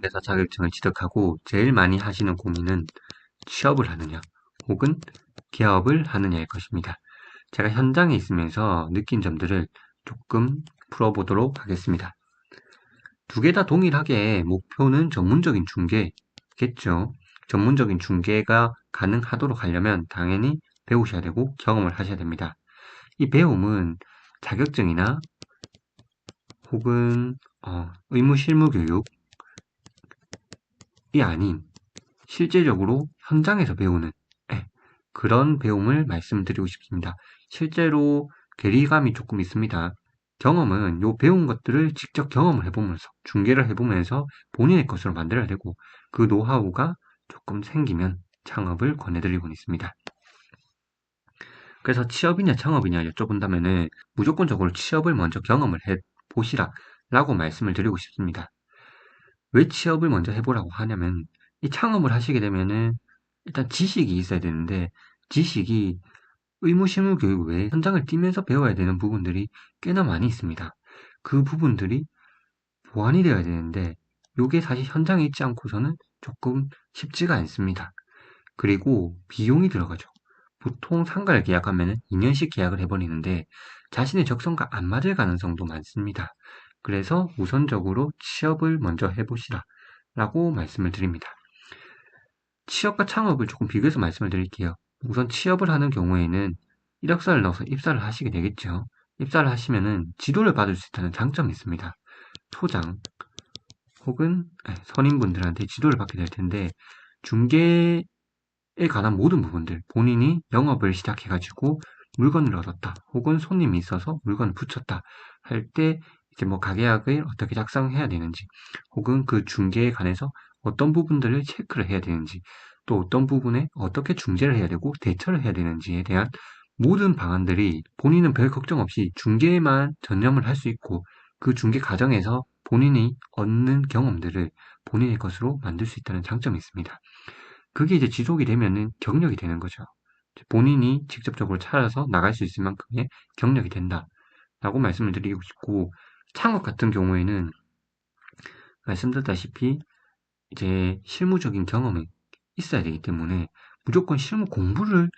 중개사 자격증을 취득하고 제일 많이 하시는 고민은 취업을 하느냐 혹은 개업을 하느냐일 것입니다. 제가 현장에 있으면서 느낀 점들을 조금 풀어보도록 하겠습니다. 두 개 다 동일하게 목표는 전문적인 중개겠죠. 전문적인 중개가 가능하도록 하려면 당연히 배우셔야 되고 경험을 하셔야 됩니다. 이 배움은 자격증이나 혹은 어, 의무 실무 교육 이 아닌 실제적으로 현장에서 배우는 예, 그런 배움을 말씀드리고 싶습니다. 실제로 괴리감이 조금 있습니다. 경험은 요 배운 것들을 직접 경험을 해보면서 중계를 해보면서 본인의 것으로 만들어야 되고 그 노하우가 조금 생기면 창업을 권해드리고 있습니다. 그래서 취업이냐 창업이냐 여쭤본다면은 무조건적으로 취업을 먼저 경험을 해 보시라 라고 말씀을 드리고 싶습니다. 왜 취업을 먼저 해보라고 하냐면 이 창업을 하시게 되면은 일단 지식이 있어야 되는데 지식이 의무실무 교육 외에 현장을 뛰면서 배워야 되는 부분들이 꽤나 많이 있습니다. 그 부분들이 보완이 되어야 되는데 이게 사실 현장에 있지 않고서는 조금 쉽지가 않습니다. 그리고 비용이 들어가죠. 보통 상가를 계약하면 2년씩 계약을 해버리는데 자신의 적성과 안 맞을 가능성도 많습니다. 그래서 우선적으로 취업을 먼저 해보시라 라고 말씀을 드립니다. 취업과 창업을 조금 비교해서 말씀을 드릴게요. 우선 취업을 하는 경우에는 이력서를 넣어서 입사를 하시게 되겠죠. 입사를 하시면은 지도를 받을 수 있다는 장점이 있습니다. 소장 혹은 선임분들한테 지도를 받게 될 텐데 중개에 관한 모든 부분들 본인이 영업을 시작해가지고 물건을 얻었다 혹은 손님이 있어서 물건을 붙였다 할 때 이제 뭐 가계약을 어떻게 작성해야 되는지 혹은 그 중개에 관해서 어떤 부분들을 체크를 해야 되는지 또 어떤 부분에 어떻게 중재를 해야 되고 대처를 해야 되는지에 대한 모든 방안들이 본인은 별 걱정 없이 중개에만 전념을 할 수 있고 그 중개 과정에서 본인이 얻는 경험들을 본인의 것으로 만들 수 있다는 장점이 있습니다. 그게 이제 지속이 되면은 경력이 되는 거죠. 본인이 직접적으로 찾아서 나갈 수 있을 만큼의 경력이 된다. 라고 말씀을 드리고 싶고, 창업 같은 경우에는 말씀드렸다시피 이제 실무적인 경험이 있어야 되기 때문에 무조건 실무 공부를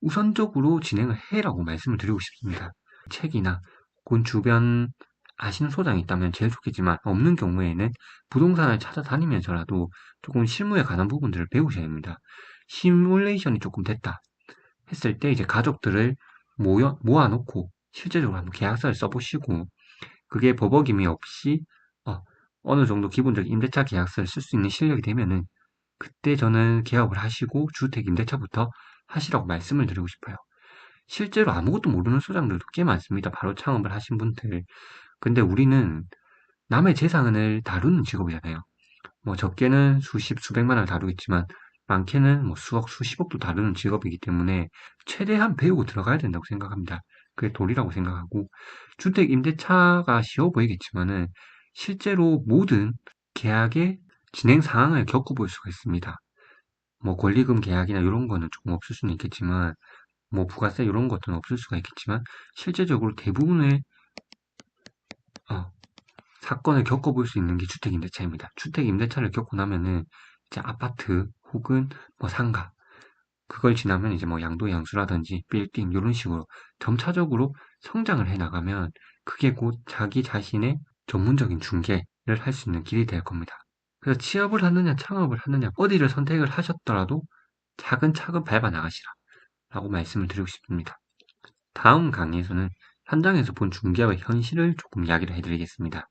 우선적으로 진행을 해라고 말씀을 드리고 싶습니다. 책이나 본 주변 아시는 소장이 있다면 제일 좋겠지만 없는 경우에는 부동산을 찾아다니면서라도 조금 실무에 관한 부분들을 배우셔야 합니다. 시뮬레이션이 조금 됐다 했을 때 이제 가족들을 모여, 모아놓고 실제적으로 한번 계약서를 써보시고 그게 버벅임이 없이 어, 어느 정도 기본적인 임대차 계약서를 쓸 수 있는 실력이 되면은 그때 저는 개업을 하시고 주택 임대차부터 하시라고 말씀을 드리고 싶어요. 실제로 아무것도 모르는 소장들도 꽤 많습니다. 바로 창업을 하신 분들. 근데 우리는 남의 재산을 다루는 직업이잖아요. 뭐 적게는 수십, 수백만 원을 다루겠지만 많게는 뭐 수억, 수십억도 다루는 직업이기 때문에 최대한 배우고 들어가야 된다고 생각합니다. 그게 도리라고 생각하고 주택 임대차가 쉬워 보이겠지만은 실제로 모든 계약의 진행 상황을 겪어볼 수가 있습니다. 뭐 권리금 계약이나 이런 거는 조금 없을 수는 있겠지만 뭐 부가세 이런 것들은 없을 수가 있겠지만 실제적으로 대부분의 어, 사건을 겪어볼 수 있는 게 주택임대차입니다. 주택임대차를 겪고 나면은 이제 아파트 혹은 뭐 상가 그걸 지나면 이제 뭐 양도 양수라든지 빌딩 이런 식으로 점차적으로 성장을 해 나가면 그게 곧 자기 자신의 전문적인 중개를 할 수 있는 길이 될 겁니다. 그래서 취업을 하느냐 창업을 하느냐 어디를 선택을 하셨더라도 차근차근 밟아 나가시라 라고 말씀을 드리고 싶습니다. 다음 강의에서는 현장에서 본 중개업의 현실을 조금 이야기를 해드리겠습니다.